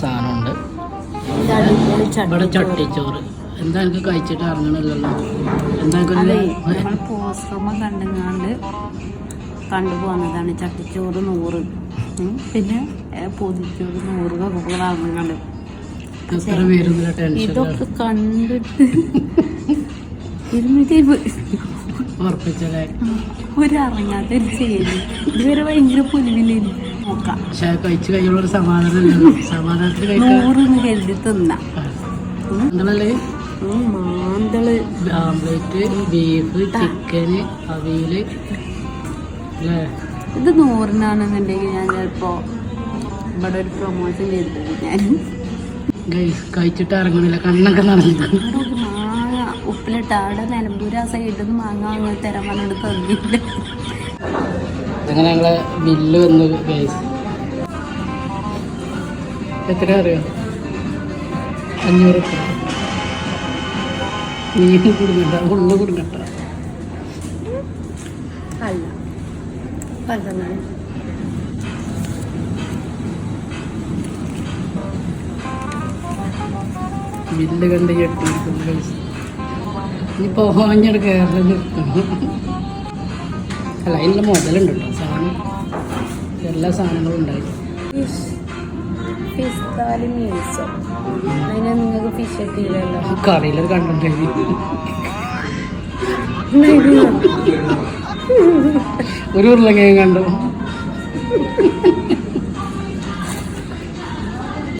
സാധനമുണ്ട്. ഇവിടെ ചട്ടിച്ചോറ്. എന്താ എനിക്ക് കഴിച്ചിട്ട് ഇറങ്ങണില്ലല്ലോ? എന്താ കണ്ടുങ്ങാണ്ട് കണ്ടുപോകുന്നതാണ് ചട്ടിച്ചോറ് നൂറ്. പിന്നെ പൊതിച്ചോറ് നൂറ് ടെൻഷൻ ഇതൊക്കെ കണ്ടിട്ട് ഇരുന്നിട്ട് ഉറപ്പിച്ചല്ലേ? ഒരു അറിയാത്ത ഒരു ചെയ്യൽ ഇതുവരെ ഭയങ്കര പുലിവില്ലേന് നോക്കാം. പക്ഷെ കഴിച്ച് കഴിയുമ്പോൾ ഒരു സമാധാനം ഇല്ലല്ലോ സമാധാനത്തിൽ കഴിക്കാൻ നൂറിന് കരുതി തിന്നാം. നിങ്ങളല്ലേ ഉം, മാന്തൾ. ആംപ്ലേറ്റ് ബീഫ് ചിക്കന് അവിയൽ. അല്ലേ? ഇത് നൂറിനാണെന്നുണ്ടെങ്കിൽ ഞാൻ ചിലപ്പോ ഇവിടെ ഒരു പ്രൊമോഷൻ ചെയ്തിട്ടുണ്ട് ഞാൻ. കഴിച്ചിട്ട് ഇറങ്ങണില്ല കണ്ണൊക്കെ ഒരു മാങ്ങ ഉപ്പിലിട്ട് അവിടെ നിലമ്പൂർ ആ സൈഡിൽ നിന്ന് മാങ്ങ വാങ്ങി തരാൻ പറഞ്ഞിട്ട് തന്നില്ല അങ്ങനെ ഞങ്ങളെ ബില്ല് വന്നു ഗൈസ് എത്ര അറിയോ? അഞ്ഞൂറ് നീ കുടുങ്ങട്ട ഉള്ളു കുടുങ്ങട്ട അല്ല. പന്ത്രണ്ടാണ് ബില്ല് കണ്ട് കെട്ടിയിരിക്കുന്നു ഗൈസ് ഇനി കയറി നിൽക്കുന്നു അല്ല അതിനുള്ള മുതലുണ്ട് കേട്ടോ സാധനം എല്ലാ സാധനങ്ങളും ഉണ്ടായി ഫിഷ് ഫിഷ് താലി മീൽസോ. അതിനെ നിങ്ങൾക്ക് ഫിഷ് കിട്ടിയില്ലല്ലോ കറിയിലൊരു കണ്ടിട്ടുണ്ടായി ഒരു ഉരുളങ്ങയും കണ്ടു.